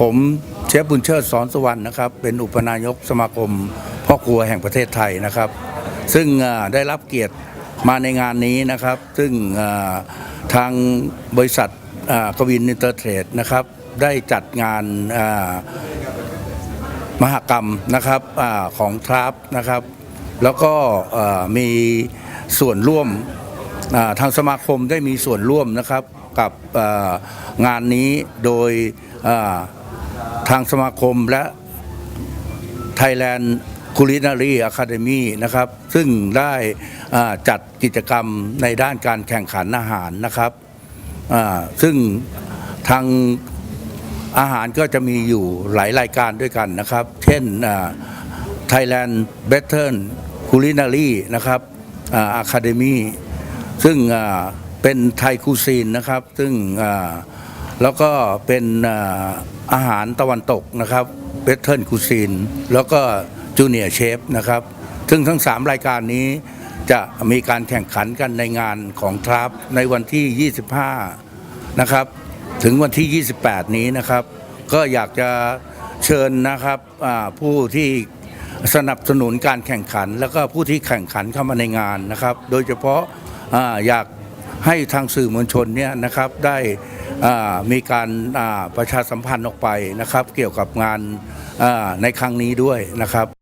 ผมเชฟบุญเชิดสอนสุวรรณนะครับ เป็นอุปนายกสมาคมพ่อครัวแห่งประเทศไทยนะครับ ซึ่งได้รับเกียรติมาในงานนี้นะครับ ซึ่งทางบริษัทกวินอินเตอร์เทรดนะครับ ได้จัดงานอ่ามหกรรมนะครับอของทรัพนะครับ แล้วก็มีส่วนร่วมทางสมาคมได้มีส่วนร่วมนะครับ กับงานนี้โดยทางสมาคมและ Thailand Culinary Academy นะครับ ซึ่งได้จัดกิจกรรมในด้านการแข่งขันอาหารนะครับ ซึ่งทางอาหารก็จะมีอยู่หลายรายการด้วยกันนะครับ เช่น Thailand Better Culinary นะครับอ่า Academy ซึ่ง เป็นไทยคูซีนนะครับ ซึ่งแล้วก็เป็นอาหารตะวันตกนะครับเบเทิลคูซีนแล้วก็จูเนียร์เชฟนะครับ ซึ่งทั้ง 3 รายการนี้จะมีการแข่งขันกันในงานของทรัพในวันที่ 25 นะครับ ถึงวันที่ 28 นี้นะครับ ก็อยากจะเชิญนะครับผู้ที่สนับสนุนการแข่งขัน แล้วก็ผู้ที่แข่งขันเข้ามาในงานนะครับ โดยเฉพาะอาอยาก ให้ทางสื่อมวลชนเนี่ยนะครับได้มีการประชาสัมพันธ์ออกไปนะครับ เกี่ยวกับงานในครั้งนี้ด้วยนะครับ